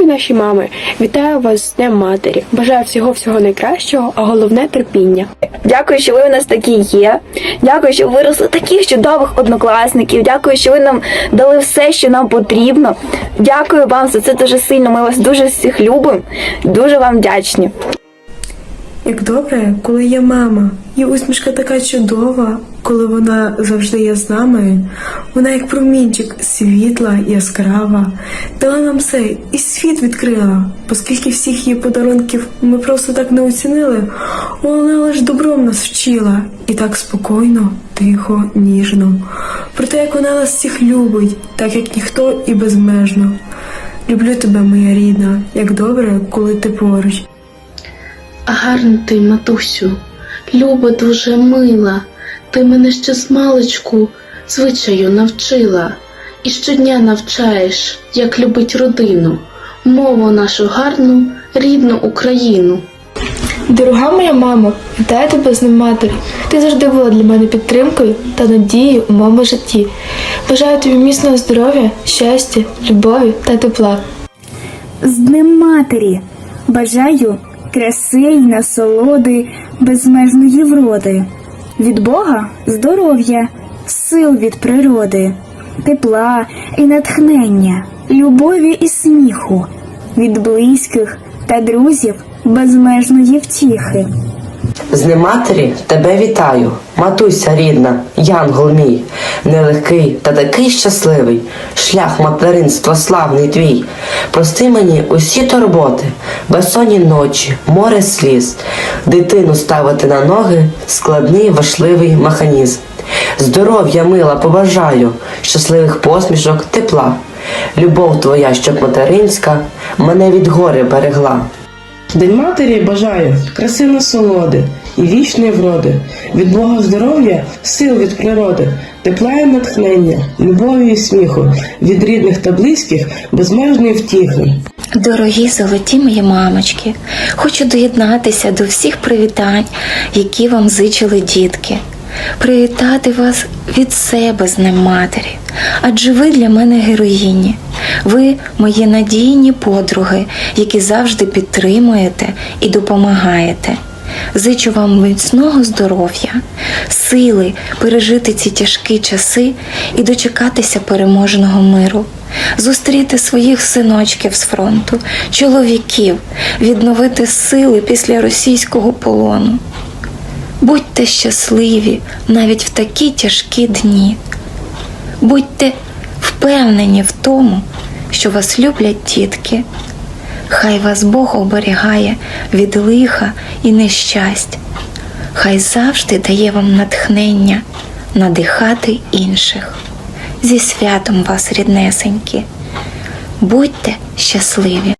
Любі наші мами, вітаю вас з Днем Матері. Бажаю всього всього найкращого, а головне терпіння. Дякую, що ви у нас такі є. Дякую, що виросли таких чудових однокласників. Дякую, що ви нам дали все, що нам потрібно. Дякую вам за це дуже сильно. Ми вас дуже всіх любимо. Дуже вам вдячні. Як добре, коли є мама, і усмішка така чудова, коли вона завжди є з нами. Вона як промінчик, світла, яскрава, дала нам все і світ відкрила, оскільки всіх її подарунків ми просто так не оцінили, вона лише добром нас вчила, і так спокійно, тихо, ніжно. Про те, як вона нас всіх любить, так як ніхто і безмежно. Люблю тебе, моя рідна, як добре, коли ти поруч. А гарна ти, матусю, люба дуже мила, ти мене ще з маличку звичаю навчила, і щодня навчаєш, як любить родину, мову нашу гарну, рідну Україну. Дорога моя мамо, вітаю тебе з матері. Ти завжди була для мене підтримкою та надією у моєму житті. Бажаю тобі міцного здоров'я, щастя, любові та тепла. З Днем Матері бажаю краси й насолоди, безмежної вроди. Від Бога здоров'я, сил від природи, тепла і натхнення, любові і сміху, від близьких та друзів безмежної втіхи. З Днем матері тебе вітаю, матуся рідна, янгол мій, нелегкий та такий щасливий, шлях материнства славний твій. Прости мені усі турботи, безсонні ночі, море сліз, дитину ставити на ноги, складний важливий механізм. Здоров'я мила побажаю, щасливих посмішок, тепла. Любов твоя, щоб материнська, мене від горя берегла. День матері бажаю краси насолоди і вічної вроди, від Бога здоров'я, сил від природи, тепла і натхнення, любові і сміху, від рідних та близьких безмежної втіхи. Дорогі золоті мої мамочки, хочу доєднатися до всіх привітань, які вам зичили дітки. Привітати вас від себе з Днем Матері, адже ви для мене героїні. Ви мої надійні подруги, які завжди підтримуєте і допомагаєте. Зичу вам міцного здоров'я, сили пережити ці тяжкі часи і дочекатися переможного миру, зустріти своїх синочків з фронту, чоловіків, відновити сили після російського полону. Будьте щасливі навіть в такі тяжкі дні. Будьте впевнені в тому, що вас люблять тітки. Хай вас Бог оберігає від лиха і нещасть. Хай завжди дає вам натхнення надихати інших. Зі святом вас, ріднесенькі. Будьте щасливі!